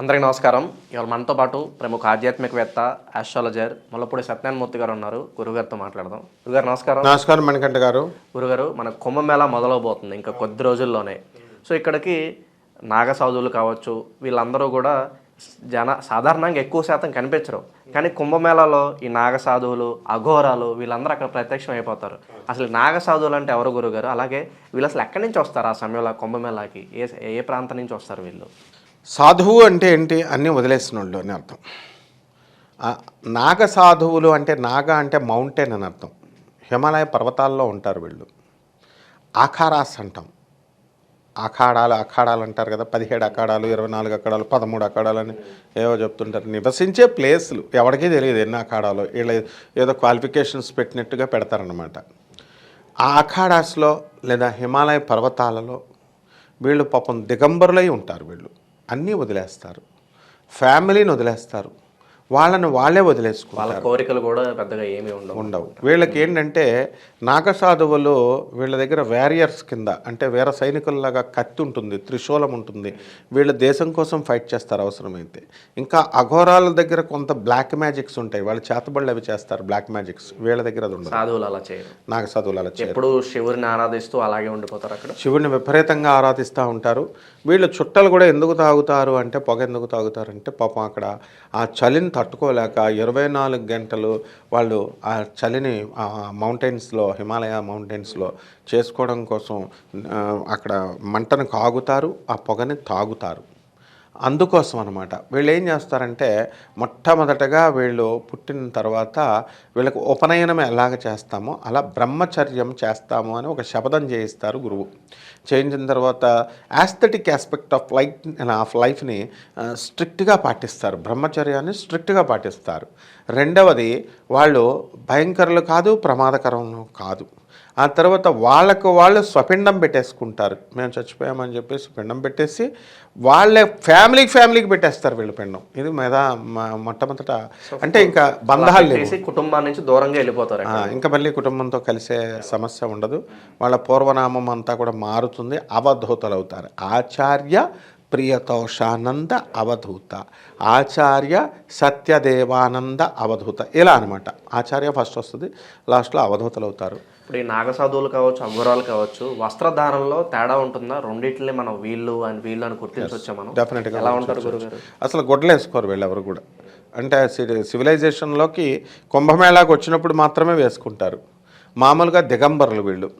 అందరికీ నమస్కారం. ఇవాళ మనతో పాటు ప్రముఖ ఆధ్యాత్మికవేత్త ఆస్ట్రాలజర్ ముల్లపూడి సత్యనారాయణమూర్తి గారు ఉన్నారు. గురుగారితో మాట్లాడదాం. గురుగారు నమస్కారం. నమస్కారం మణికంఠ గారు. గురుగారు మన కుంభమేళ మొదలవబోతుంది. ఇంకా కొద్ది రోజుల్లోనే. సో ఇక్కడికి నాగ సాధువులు కావచ్చు వీళ్ళందరూ కూడా జన సాధారణంగా ఎక్కువ శాతం కనిపించరు. కానీ కుంభమేళాలో ఈ నాగ సాధువులు అఘోరాలు వీళ్ళందరూ అక్కడ ప్రత్యక్షం అయిపోతారు. అసలు ఈ నాగ సాధువులు అంటే ఎవరు గురుగారు? అలాగే వీళ్ళు అసలు ఎక్కడి నుంచి వస్తారు ఆ సమయంలో కుంభమేళాకి? ఏ ఏ ప్రాంతం నుంచి వస్తారు వీళ్ళు? సాధువు అంటే ఏంటి? అన్నీ వదిలేసినోళ్ళు అని అర్థం. నాగ సాధువులు అంటే నాగ అంటే మౌంటైన్ అని అర్థం. హిమాలయ పర్వతాల్లో ఉంటారు వీళ్ళు. ఆఖారాస్ అంటాం. అఖాడాలు అఖాడాలు అంటారు కదా పదిహేడు అఖాడాలు ఇరవై నాలుగు అఖాడాలు పదమూడు అఖాడాలు అని ఏవో చెప్తుంటారు. నివసించే ప్లేస్లు ఎవరికీ తెలియదు ఎన్ని అఖాడాలు వీళ్ళ ఏదో క్వాలిఫికేషన్స్ పెట్టినట్టుగా పెడతారనమాట ఆ అఖాడాస్లో లేదా హిమాలయ పర్వతాలలో వీళ్ళు పాపం దిగంబరులై ఉంటారు వీళ్ళు. అన్నీ వదిలేస్తారు. ఫ్యామిలీని వదిలేస్తారు. వాళ్ళని వాళ్ళే వదిలేసుకుంటారు. వాళ్ళ కోరికలు కూడా పెద్దగా ఏమీ ఉండవు. ఉండవు. వీళ్ళకి ఏంటంటే నాగసాధువులు వీళ్ళ దగ్గర వ్యారియర్స్ కింద అంటే వీర సైనికుల్లాగా కత్తి ఉంటుంది త్రిశూలం ఉంటుంది. వీళ్ళ దేశం కోసం ఫైట్ చేస్తారు అవసరమైతే. ఇంకా అఘోరాల దగ్గర కొంత బ్లాక్ మ్యాజిక్స్ ఉంటాయి. వాళ్ళు చేతబడులు అవి చేస్తారు బ్లాక్ మ్యాజిక్స్ వీళ్ళ దగ్గర అది ఉండదు. సాధువులు అలా చేయరు. నాగసాధువులు అలా చేయరు. ఎప్పుడు శివుడిని ఆరాధిస్తూ అలాగే ఉండిపోతారు అక్కడ? శివుడిని విపరీతంగా ఆరాధిస్తూ ఉంటారు. వీళ్ళు చుట్టలు కూడా ఎందుకు తాగుతారు అంటే పొగ ఎందుకు తాగుతారు అంటే పాపం అక్కడ ఆ చలిని తట్టుకోలేక ఇరవై నాలుగు గంటలు వాళ్ళు ఆ చలిని ఆ మౌంటైన్స్లో హిమాలయ మౌంటైన్స్లో చేసుకోవడం కోసం అక్కడ మంటను కాగుతారు ఆ పొగని తాగుతారు. అందుకోసం అనమాట వీళ్ళు ఏం చేస్తారంటే మొట్టమొదటగా వీళ్ళు పుట్టిన తర్వాత వీళ్ళకు ఉపనయనం ఎలాగ చేస్తామో అలా బ్రహ్మచర్యం చేస్తాము అని ఒక శపథం చేయిస్తారు గురువు. చేయించిన తర్వాత aesthetic aspect of life of లైఫ్ని స్ట్రిక్ట్గా పాటిస్తారు. బ్రహ్మచర్యాన్ని స్ట్రిక్ట్గా పాటిస్తారు. రెండవది వాళ్ళు భయంకరులు కాదు ప్రమాదకరం కాదు. ఆ తర్వాత వాళ్ళకు వాళ్ళు స్వపిండం పెట్టేసుకుంటారు. మేము చచ్చిపోయామని చెప్పేసి పిండం పెట్టేసి వాళ్ళే ఫ్యామిలీకి ఫ్యామిలీకి పెట్టేస్తారు వీళ్ళు పిండం. ఇది మీద మొట్టమొదట అంటే ఇంకా బంధాలు లేవు. కుటుంబం నుంచి దూరంగా వెళ్ళిపోతారు ఇంకా మళ్ళీ కుటుంబంతో కలిసే సమస్య ఉండదు. వాళ్ళ పూర్వనామం అంతా కూడా మారుతుంది. అవధూతలు అవుతారు ఆచార్య ప్రియతోషానంద అవధూత. ఆచార్య సత్యదేవానంద అవధూత. ఇలా అనమాట ఆచార్య ఫస్ట్ వస్తుంది లాస్ట్లో అవధూతలు అవుతారు ఇప్పుడు ఈ నాగ సాధువులు కావచ్చు అఘోరాలు కావచ్చు వస్త్రధారణలో తేడా ఉంటుందా? రెండిట్లని మనం వీళ్ళు అని వీళ్ళు అని గుర్తించవచ్చా మనం. డెఫినెట్గా ఎలా ఉంటారు గురుగారు? అసలు గొడ్డలు వేసుకోరు వీళ్ళు ఎవరు కూడా. అంటే సివిలైజేషన్లోకి కుంభమేళాకు వచ్చినప్పుడు మాత్రమే వేసుకుంటారు. మామూలుగా దిగంబరులు వీళ్ళు.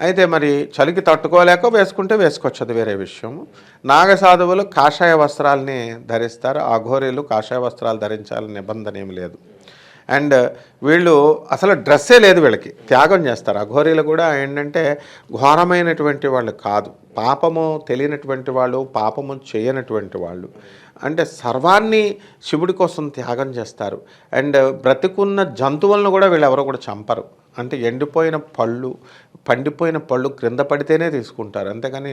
అయితే మరి చలికి తట్టుకోలేక వేసుకుంటే వేసుకోవచ్చు అది వేరే విషయం. నాగసాధువులు కాషాయ వస్త్రాలని ధరిస్తారు. అఘోరీలు కాషాయ వస్త్రాలు ధరించాలని నిబంధన ఏమి లేదు. అండ్ వీళ్ళు అసలు డ్రెస్సే లేదు వీళ్ళకి. త్యాగం చేస్తారు. అఘోరీలు కూడా ఏంటంటే ఘోరమైనటువంటి వాళ్ళు కాదు. పాపము తెలియనటువంటి వాళ్ళు పాపము చేయనటువంటి వాళ్ళు. అంటే సర్వాన్ని శివుడి కోసం త్యాగం చేస్తారు. అండ్ బ్రతికున్న జంతువులను కూడా వీళ్ళు ఎవరు కూడా చంపరు. అంటే ఎండిపోయిన పళ్ళు పండిపోయిన పళ్ళు క్రింద పడితేనే తీసుకుంటారు. అంతేగాని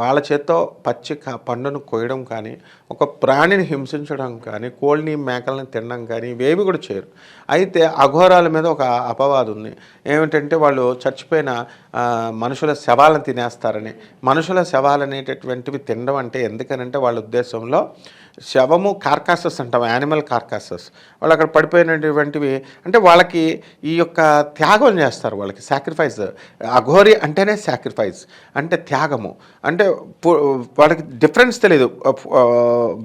వాళ్ళ చేత్తో పచ్చి పండును కోయడం కానీ ఒక ప్రాణిని హింసించడం కానీ కోళ్ళని మేకలను తినడం కానీ ఇవేవి కూడా చేయరు. అయితే అఘోరాల మీద ఒక అపవాదం ఉంది. ఏమిటంటే వాళ్ళు చచ్చిపోయిన మనుషుల శవాలను తినేస్తారని. మనుషుల శవాలు అనేటటువంటివి తినడం అంటే ఎందుకనంటే వాళ్ళ ఉద్దేశంలో శవము కార్కాసెస్ అంటాం యానిమల్ కార్కాసెస్ వాళ్ళు అక్కడ పడిపోయినటువంటివి అంటే వాళ్ళకి ఈ యొక్క త్యాగం చేస్తారు వాళ్ళకి సాక్రిఫైస్ అఘోరి అంటేనే సాక్రిఫైస్ అంటే త్యాగము. అంటే వాళ్ళకి డిఫరెన్స్ తెలియదు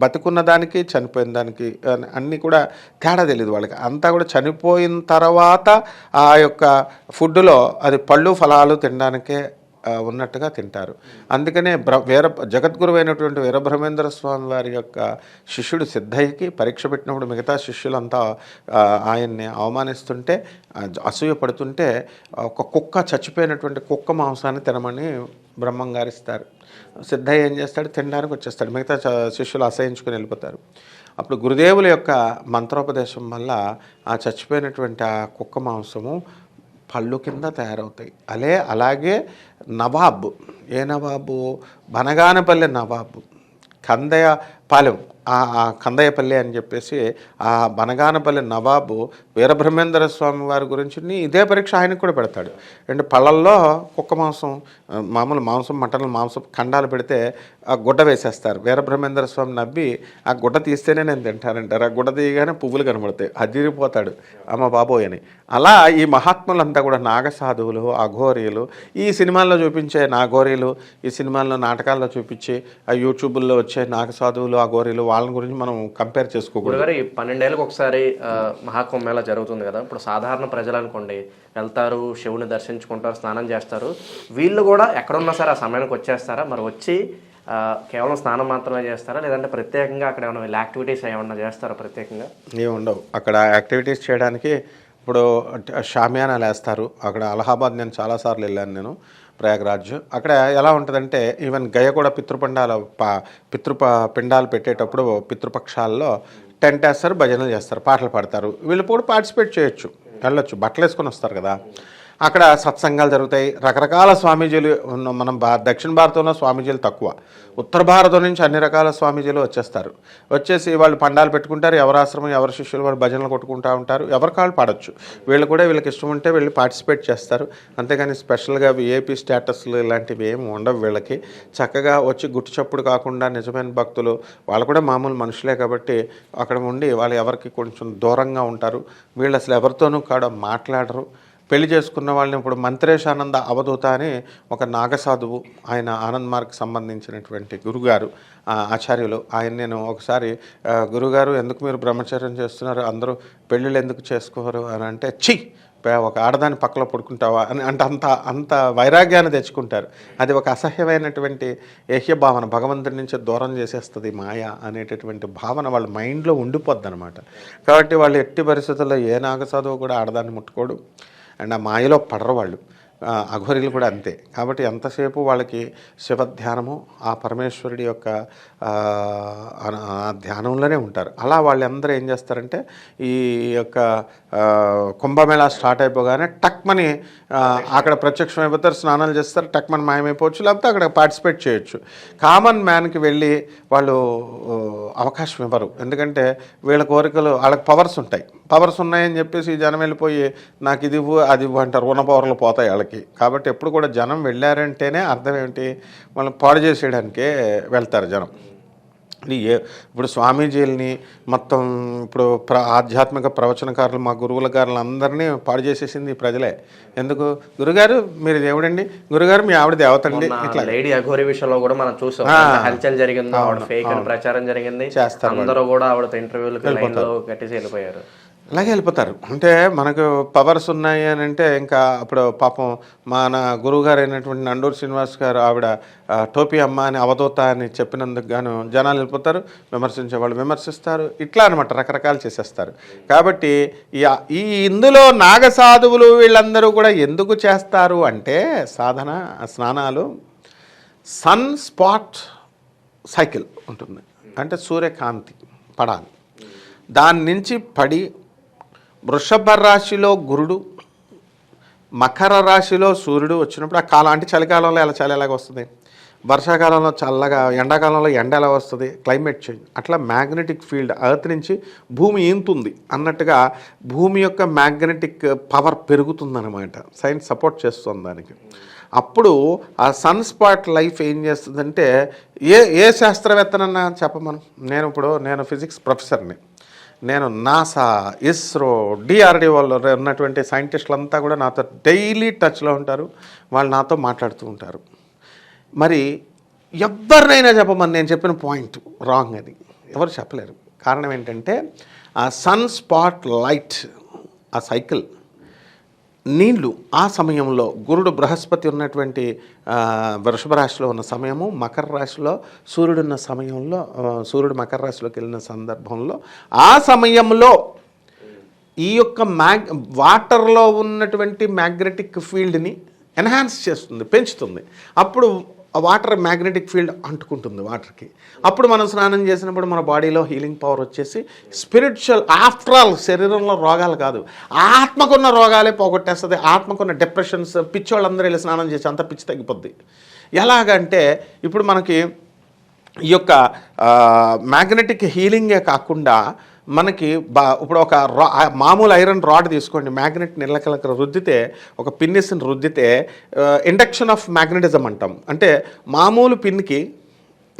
బతుకున్న దానికి చనిపోయిన దానికి అన్నీ కూడా తేడా తెలియదు వాళ్ళకి. అంతా కూడా చనిపోయిన తర్వాత ఆ యొక్క ఫుడ్లో అది పళ్ళు ఫలాలు తినడానికే ఉన్నట్టుగా తింటారు. అందుకనే బ్ర వీర జగద్గురువైనటువంటి వీరబ్రహ్మేంద్ర స్వామి వారి యొక్క శిష్యుడు సిద్ధయ్యకి పరీక్ష పెట్టినప్పుడు మిగతా శిష్యులంతా ఆయన్ని అవమానిస్తుంటే అసూయ పడుతుంటే ఒక కుక్క చచ్చిపోయినటువంటి కుక్క మాంసాన్ని తినమని బ్రహ్మంగారు ఇస్తారు సిద్ధయ్య ఏం చేస్తాడు? తినడానికి వచ్చేస్తాడు. మిగతా శిష్యులు అసహించుకుని వెళ్ళిపోతారు. అప్పుడు గురుదేవుల యొక్క మంత్రోపదేశం వల్ల ఆ చచ్చిపోయినటువంటి ఆ కుక్క మాంసము పళ్ళు కింద తయారవుతాయి. అలే అలాగే నవాబు. ఏ నవాబు? బనగానపల్లె నవాబు. కందయ పాలెం. ఆ ఆ కందయ్యపల్లి అని చెప్పేసి ఆ బనగానపల్లి నవాబు వీరబ్రహ్మేంద్ర స్వామి వారి గురించి ఇదే పరీక్ష ఆయనకు కూడా పెడతాడు. అంటే పళ్ళల్లో కుక్క మాంసం మామూలు మాంసం మటన్ మాంసం ఖండాలు పెడితే ఆ గుడ్డ వేసేస్తారు. వీరబ్రహ్మేంద్ర స్వామి నవ్వి ఆ గుడ్డ తీస్తేనే నేను తింటానంటారు. ఆ గుడ్డ తీయగానే పువ్వులు కనబడతాయి. అదిరిపోతాడు. అమ్మ బాబోయ్ అని. అలా ఈ మహాత్ములంతా కూడా నాగసాధువులు అఘోరీలు ఈ సినిమాల్లో చూపించే నాగోరీలు ఈ సినిమాల్లో నాటకాల్లో చూపించి ఆ యూట్యూబ్లో వచ్చే నాగసాధువులు అఘోరీలు వాళ్ళని గురించి మనం కంపేర్ చేసుకోకూడదు. ఈ పన్నెండేళ్ళకి ఒకసారి మహాకుంభమేళా జరుగుతుంది కదా. ఇప్పుడు సాధారణ ప్రజలు అనుకోండి వెళ్తారు శివుని దర్శించుకుంటారు స్నానం చేస్తారు. వీళ్ళు కూడా ఎక్కడున్నా సరే ఆ సమయానికి వచ్చేస్తారా? మరి వచ్చి కేవలం స్నానం మాత్రమే చేస్తారా? లేదంటే ప్రత్యేకంగా అక్కడ ఏమైనా వీళ్ళ యాక్టివిటీస్ ఏమన్నా చేస్తారా ప్రత్యేకంగా? ఏమి ఉండవు. అక్కడ యాక్టివిటీస్ చేయడానికి ఇప్పుడు షామియానాలు వేస్తారు అక్కడ అలహాబాద్ నేను చాలాసార్లు వెళ్ళాను నేను. ప్రయాగరాజ్. అక్కడ ఎలా ఉంటుందంటే ఈవెన్ గయ కూడా పితృపిండాల ప పితృప పిండాలు పెట్టేటప్పుడు పితృపక్షాల్లో టెంట్ వేస్తారు భజనలు చేస్తారు పాటలు పాడతారు. వీళ్ళు కూడా పార్టిసిపేట్ చేయొచ్చు వెళ్ళొచ్చు బట్టలు వేసుకొని వస్తారు కదా. అక్కడ సత్సంగాలు జరుగుతాయి. రకరకాల స్వామీజీలు మనం భా దక్షిణ భారతంలో స్వామీజీలు తక్కువ. ఉత్తర భారతం నుంచి అన్ని రకాల స్వామీజీలు వచ్చేస్తారు. వచ్చేసి వాళ్ళు పండాలు పెట్టుకుంటారు. ఎవరి ఆశ్రమం ఎవరి శిష్యులు వాళ్ళు భజనలు కొట్టుకుంటూ ఉంటారు. ఎవరి కాళ్ళు పాడొచ్చు. వీళ్ళు కూడా వీళ్ళకి ఇష్టం ఉంటే వీళ్ళు పార్టిసిపేట్ చేస్తారు. అంతేగాని స్పెషల్గా ఏపీ స్టేటస్లు ఇలాంటివి ఏమి ఉండవు వీళ్ళకి. చక్కగా వచ్చి గుట్టు చప్పుడు కాకుండా నిజమైన భక్తులు వాళ్ళు కూడా మామూలు మనుషులే కాబట్టి అక్కడ ఉండి వాళ్ళు ఎవరికి కొంచెం దూరంగా ఉంటారు. వీళ్ళు అసలు ఎవరితోనూ కాడ మాట్లాడరు. పెళ్ళి చేసుకున్న వాళ్ళని ఇప్పుడు మంత్రేశానంద అవధూత అని ఒక నాగసాధువు ఆయన ఆనంద్ మార్క్ సంబంధించినటువంటి గురుగారు ఆ, ఆచార్యులు. ఆయన నేను ఒకసారి గురుగారు ఎందుకు మీరు బ్రహ్మచర్యం చేస్తున్నారు? అందరూ పెళ్ళిళ్ళు ఎందుకు చేసుకోరు? అని అంటే ఛీ! ఒక ఆడదాని పక్కలో పడుకుంటావా? అని అంటే అంత అంత వైరాగ్యాన్ని తెచ్చుకుంటారు. అది ఒక అసహ్యమైనటువంటి ఏహ్య భావన. భగవంతుడి నుంచి దూరం చేసేస్తుంది మాయ అనేటటువంటి భావన వాళ్ళ మైండ్లో ఉండిపోద్ది అనమాట కాబట్టి వాళ్ళు ఎట్టి పరిస్థితుల్లో ఏ నాగసాధువు కూడా ఆడదాన్ని ముట్టుకోడు. అండ్ ఆ మాయలో పడరు వాళ్ళు అఘోరీలు కూడా అంతే. కాబట్టి ఎంతసేపు వాళ్ళకి శివ ధ్యానము ఆ పరమేశ్వరుడి యొక్క ధ్యానంలోనే ఉంటారు. అలా వాళ్ళందరూ ఏం చేస్తారంటే ఈ యొక్క కుంభమేళా స్టార్ట్ అయిపోగానే టక్మని అక్కడ ప్రత్యక్షం అయిపోతారు స్నానాలు చేస్తారు టక్మని మాయమైపోవచ్చు లేకపోతే అక్కడ పార్టిసిపేట్ చేయొచ్చు. కామన్ మ్యాన్కి వెళ్ళి వాళ్ళు అవకాశం ఇవ్వరు. ఎందుకంటే వీళ్ళ కోరికలు వాళ్ళకి పవర్స్ ఉంటాయి. పవర్స్ ఉన్నాయని చెప్పేసి జనం వెళ్ళిపోయి నాకు ఇది ఇవ్వు అది ఇవ్వు అంటారు. రుణ పవర్లు పోతాయి వాళ్ళకి. కాబట్టి ఎప్పుడు కూడా జనం వెళ్ళారంటేనే అర్థం ఏమిటి? వాళ్ళని పాడు చేసేయడానికే వెళ్తారు జనం. ఏ ఇప్పుడు స్వామీజీలని మొత్తం ఇప్పుడు ప్ర ఆధ్యాత్మిక ప్రవచనకారులు మా గురువుల గారులు అందరినీ పాడు చేసేసింది ఈ ప్రజలే. ఎందుకు? గురుగారు మీరు దేవుడండి. గురుగారు మీ ఆవిడ దేవతండి. ఇట్లా. లేడీ అఘోరి విషయంలో కూడా మనం చూసాం. హల్చల్ జరిగిందో ఆవిడ ఫేక్ ప్రచారం జరిగింది. చేస్తారు అందరూ కూడా ఆవిడతో ఇంటర్వ్యూలకు లైన్లో కట్టేసి వెళ్ళిపోయారు. అలాగే వెళ్ళిపోతారు. అంటే మనకు పవర్స్ ఉన్నాయి అని అంటే ఇంకా అప్పుడు పాపం మన గురువుగారు అయినటువంటి నండూరు శ్రీనివాస్ గారు ఆవిడ టోపీ అమ్మ అని అవధూత అని చెప్పినందుకు గాను జనాలు వెళ్ళిపోతారు విమర్శించే వాళ్ళు విమర్శిస్తారు. ఇట్లా అనమాట రకరకాలు చేసేస్తారు. కాబట్టి ఈ ఈ ఇందులో నాగసాధువులు వీళ్ళందరూ కూడా ఎందుకు చేస్తారు అంటే సాధన స్నానాలు సన్ స్పాట్ సైకిల్ ఉంటుంది. అంటే సూర్యకాంతి పడాలి. దాని నుంచి పడి వృషభ రాశిలో గురుడు మకర రాశిలో సూర్యుడు వచ్చినప్పుడు ఆ కాలం అంటే చలికాలంలో ఎలా చలి ఎలాగ వస్తుంది? వర్షాకాలంలో చల్లగా ఎండాకాలంలో ఎండ ఎలా వస్తుంది? Climate change. అట్లా మ్యాగ్నెటిక్ ఫీల్డ్ అర్త్ నుంచి భూమి ఈంతుంది అన్నట్టుగా భూమి యొక్క మ్యాగ్నెటిక్ పవర్ పెరుగుతుందన్నమాట. సైన్స్ సపోర్ట్ చేస్తుంది దానికి. అప్పుడు ఆ సన్ స్పాట్ లైఫ్ ఏం చేస్తుందంటే ఏ ఏ శాస్త్రవేత్తనన్నా చెప్పమను? నేను ఇప్పుడు నేను ఫిజిక్స్ ప్రొఫెసర్ని. నేను నాసా ఇస్రో డిఆర్డిఓలో ఉన్నటువంటి సైంటిస్టులంతా కూడా నాతో డైలీ టచ్లో ఉంటారు. వాళ్ళు నాతో మాట్లాడుతూ ఉంటారు. మరి ఎవరినైనా చెప్పమని నేను చెప్పిన పాయింట్ రాంగ్ అది. ఎవరు చెప్పలేరు. కారణం ఏంటంటే ఆ సన్ స్పాట్ లైట్ ఆ సైకిల్ నీళ్ళు ఆ సమయంలో గురుడు బృహస్పతి ఉన్నటువంటి వృషభ రాశిలో ఉన్న సమయము మకర రాశిలో సూర్యుడు ఉన్న సమయంలో సూర్యుడు మకర రాశిలోకి వెళ్ళిన సందర్భంలో ఆ సమయంలో ఈ యొక్క మ్యాగ్ వాటర్లో ఉన్నటువంటి మ్యాగ్నెటిక్ ఫీల్డ్ని ఎన్హాన్స్ చేస్తుంది పెంచుతుంది. అప్పుడు ఆ వాటర్ మ్యాగ్నెటిక్ ఫీల్డ్ అంటుకుంటుంది వాటర్కి. అప్పుడు మనం స్నానం చేసినప్పుడు మన బాడీలో హీలింగ్ పవర్ వచ్చేసి స్పిరిచువల్ ఆఫ్టర్ ఆల్ శరీరంలో రోగాలు కాదు. ఆత్మకున్న రోగాలే పోగొట్టేస్తుంది. ఆత్మకున్న డిప్రెషన్స్ పిచ్చోళ్ళందరూ వెళ్ళి స్నానం చేసి అంత పిచ్చి తగ్గిపోద్ది. ఎలాగంటే ఇప్పుడు మనకి ఈ యొక్క మ్యాగ్నెటిక్ హీలింగే కాకుండా మనకి బా ఇప్పుడు ఒక రా మామూలు ఐరన్ రాడ్ తీసుకోండి మ్యాగ్నెట్ నిలకలక రుద్దితే ఒక పిన్నిస్ని రుద్దితే ఇండక్షన్ ఆఫ్ మ్యాగ్నెటిజం అంటాం. అంటే మామూలు పిన్కి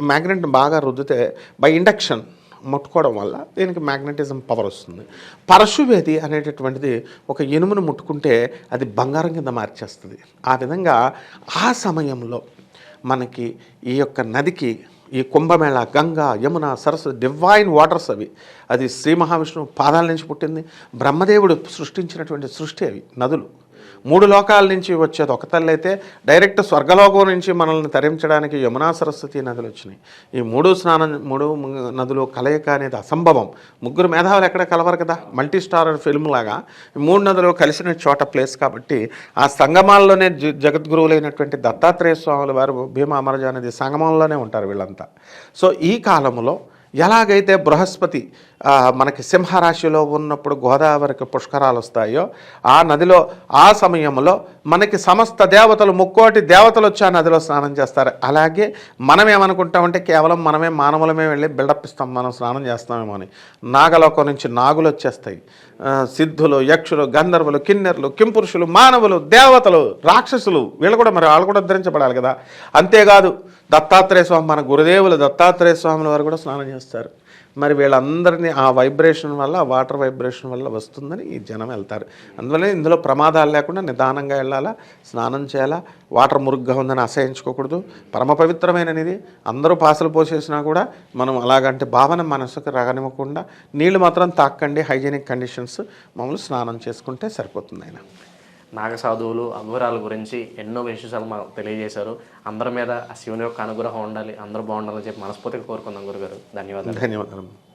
మ్యాగ్నెట్ని బాగా రుద్దితే బై ఇండక్షన్ ముట్టుకోవడం వల్ల దీనికి మ్యాగ్నెటిజం పవర్ వస్తుంది. పరశువేది అనేటటువంటిది ఒక ఇనుమును ముట్టుకుంటే అది బంగారం కింద మార్చేస్తుంది. ఆ విధంగా ఆ సమయంలో మనకి ఈ యొక్క నదికి ఈ కుంభమేళ గంగా యమున సరస్సు డివైన్ వాటర్స్ అవి. అది శ్రీ మహావిష్ణువు పాదాల నుంచి పుట్టింది. బ్రహ్మదేవుడు సృష్టించినటువంటి సృష్టి అవి నదులు. మూడు లోకాల నుంచి వచ్చేది ఒక తల్లి అయితే డైరెక్ట్ స్వర్గలోకం నుంచి మనల్ని తరించడానికి యమునా సరస్వతి నదులు వచ్చినాయి. ఈ మూడు స్నానం మూడు నదులు కలయిక అనేది అసంభవం. ముగ్గురు మేధావులు ఎక్కడ కలవరు కదా? మల్టీ స్టార్ ఫిల్మ్ లాగా. ఈ మూడు నదులు కలిసిన చోట ప్లేస్ కాబట్టి ఆ సంగమాల్లోనే జ- జగద్గురువులైనటువంటి దత్తాత్రేయ స్వాముల వారు భీమా అమరజానది అనేది సంగమంలోనే ఉంటారు వీళ్ళంతా. సో ఈ కాలంలో ఎలాగైతే బృహస్పతి మనకి సింహరాశిలో ఉన్నప్పుడు గోదావరికి పుష్కరాలు వస్తాయో ఆ నదిలో ఆ సమయంలో మనకి సమస్త దేవతలు ముక్కోటి దేవతలు వచ్చి ఆ నదిలో స్నానం చేస్తారు. అలాగే మనం ఏమనుకుంటామంటే కేవలం మనమే మానవులమే వెళ్ళి బిల్డప్ ఇస్తాం మనం స్నానం చేస్తామేమో అని. నాగలోకం నుంచి నాగులు వచ్చేస్తాయి. సిద్ధులు యక్షులు గంధర్వులు కిన్నెర్లు కింపురుషులు మానవులు దేవతలు రాక్షసులు వీళ్ళు కూడా మరి వాళ్ళు కూడా ఉద్ధరించబడాలి కదా. అంతేకాదు దత్తాత్రేయ స్వామి మన గురుదేవులు దత్తాత్రేయ స్వాముల వారు కూడా స్నానం చేస్తారు. మరి వీళ్ళందరినీ ఆ వైబ్రేషన్ వల్ల ఆ వాటర్ వైబ్రేషన్ వల్ల వస్తుందని ఈ జనం వెళ్తారు. అందువల్ల ఇందులో ప్రమాదాలు లేకుండా నిదానంగా వెళ్ళాలా స్నానం చేయాలా వాటర్ మురుగ్గా ఉందని అసహించుకోకూడదు. పరమ పవిత్రమైనది అందరూ పాసలు పోసేసినా కూడా మనం అలాగంటే భావన మనసుకు రగనివ్వకుండా నీళ్ళు మాత్రం తాక్కండి హైజీనిక్ కండిషన్స్. మామూలు స్నానం చేసుకుంటే సరిపోతుంది ఆయన నాగసాధువులు అఘోరాల గురించి ఎన్నో విశేషాలు మాకు తెలియజేశారు. అందరి మీద ఆ శివుని యొక్క అనుగ్రహం ఉండాలి అందరూ బాగుండాలని చెప్పి మనస్ఫూర్తిగా కోరుకుందాం గురుగారు. ధన్యవాదాలు. ధన్యవాదాలు.